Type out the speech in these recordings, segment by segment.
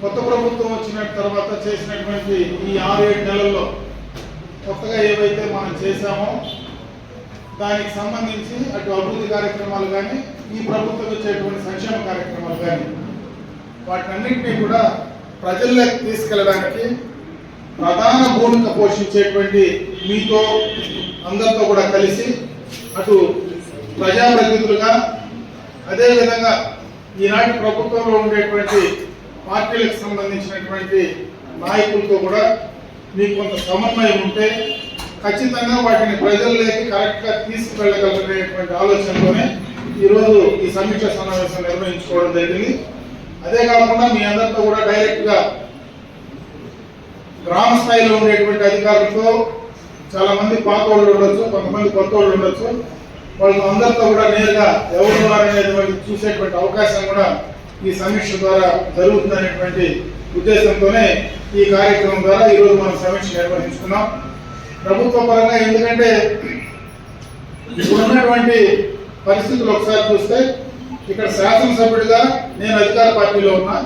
కొత్త ప్రభుత్వం వచ్చిన తర్వాత చేసినటువంటి ఈ ఆరు ఏడు నెలల్లో కొత్తగా ఏవైతే మనం చేశామో దానికి సంబంధించి అటు అభివృద్ధి కార్యక్రమాలు కానీ ఈ ప్రభుత్వం వచ్చేటువంటి సంక్షేమ కార్యక్రమాలు కానీ వాటినన్నింటినీ కూడా ప్రజల్లోకి తీసుకెళ్ళడానికి ప్రధాన భూమిక పోషించేటువంటి మీతో అందరితో కూడా కలిసి అటు ప్రజాప్రతినిధులుగా అదేవిధంగా ఈనాటి ప్రభుత్వంలో ఉండేటువంటి పార్టీలకు సంబంధించినటువంటి నాయకులతో కూడా మీకు కొంత సమన్వయం ఉంటే ఖచ్చితంగా వాటిని ప్రజల్లోకి కరెక్ట్గా తీసుకువెళ్ళగలనేటువంటి ఆలోచనతోనే ఈరోజు ఈ సమీక్ష సమావేశం నిర్వహించుకోవడం జరిగింది. అదే కాకుండా మీ అందరితో కూడా డైరెక్ట్గా గ్రామ స్థాయిలో ఉండేటువంటి అధికారులతో చాలా మంది పాత వాళ్ళు ఉండొచ్చు కొంతమంది కొత్త వాళ్ళు ఉండొచ్చు. వాళ్ళ అందరితో కూడా నేరుగా ఎవరు వారనేటువంటి చూసేటువంటి అవకాశం కూడా ఈ సమీక్ష ద్వారా జరుగుతుందనేటువంటి ఉద్దేశంతోనే ఈ కార్యక్రమం ద్వారా ఈరోజు మనం సమీక్ష నిర్వహించుకున్నాం. ప్రభుత్వ పరంగా ఎందుకంటే ఉన్నటువంటి పరిస్థితులు ఒకసారి చూస్తే ఇక్కడ శాసనసభ్యుడిగా నేను అధికార పార్టీలో ఉన్నా.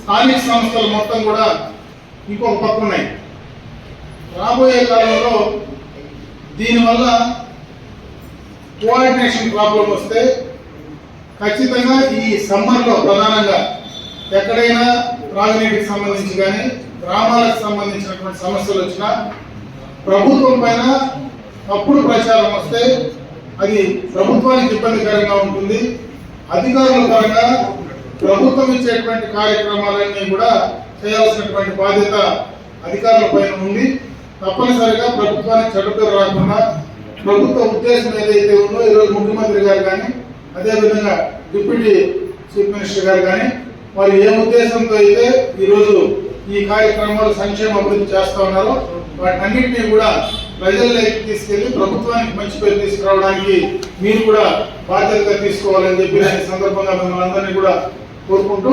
స్థానిక సంస్థలు మొత్తం కూడా ఇంకొక పక్క ఉన్నాయి. రాబోయే కాలంలో దీనివల్ల కోఆర్డినేషన్ ప్రాబ్లం వస్తే ఖచ్చితంగా ఈ సమ్మర్లో ప్రధానంగా ఎక్కడైనా త్రాగునీటికి సంబంధించి కానీ గ్రామాలకు సంబంధించినటువంటి సమస్యలు వచ్చినా ప్రభుత్వం పైన తప్పుడు ప్రచారం వస్తే అది ప్రభుత్వానికి ఇబ్బందికరంగా ఉంటుంది. అధికారుల పరంగా ప్రభుత్వం ఇచ్చేటువంటి కార్యక్రమాలన్నీ కూడా చేయాల్సినటువంటి బాధ్యత అధికారుల పైన ఉంది. తప్పనిసరిగా ప్రభుత్వానికి చెడుపేరు రాకుండా ప్రభుత్వ ఉద్దేశం ఏదైతే ఉందో ఈరోజు ముఖ్యమంత్రి గారు కానీ అదేవిధంగా డిప్యూటీ చీఫ్ మినిస్టర్ గారు కానీ వారు ఏ ఉద్దేశంతో అయితే ఈరోజు ఈ కార్యక్రమాలు సంక్షేమ అభివృద్ధి చేస్తూ ఉన్నారో వాటన్నింటినీ కూడా ప్రజల్లోకి తీసుకెళ్ళి ప్రభుత్వానికి మంచి పేరు తీసుకురావడానికి మీరు కూడా బాధ్యతగా తీసుకోవాలని చెప్పి ఈ సందర్భంగా మిమ్మల్ని అందరినీ కూడా కోరుకుంటూ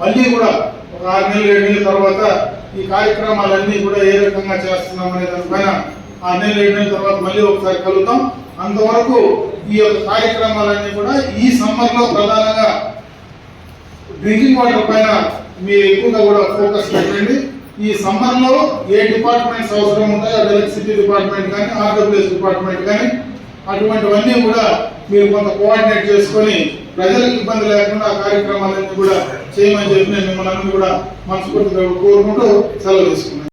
మళ్ళీ కూడా ఒక ఆరు నెలలు ఏడు నెలల తర్వాత ఈ కార్యక్రమాలన్నీ కూడా ఏ రకంగా చేస్తున్నాం అనే దానిపైన ఆరు నెలలు ఏడు నెలల తర్వాత మళ్ళీ ఒకసారి కలుగుతాం అంతవరకు ఈ యొక్క కార్యక్రమాలన్నీ కూడా ఈ సమ్మర్లో ప్రధానంగా డ్రింకింగ్ వాటర్ పైన మీరు ఎక్కువగా కూడా ఫోకస్ పెట్టండి. ఈ సమ్మర్లో ఏ డిపార్ట్మెంట్స్ అవసరం ఉంటాయో అది ఎలక్ట్రిసిటీ డిపార్ట్మెంట్ కానీ ఆర్డబ్ల్యూఎస్ డిపార్ట్మెంట్ కానీ అటువంటివన్నీ కూడా మీరు కొంత కోఆర్డినేట్ చేసుకొని ప్రజలకు ఇబ్బంది లేకుండా కార్యక్రమాలన్నీ కూడా చేయమని చెప్పి నేను మిమ్మల్ని కూడా మనస్ఫూర్తిగా కోరుకుంటూ సెలవు తీసుకున్నాను.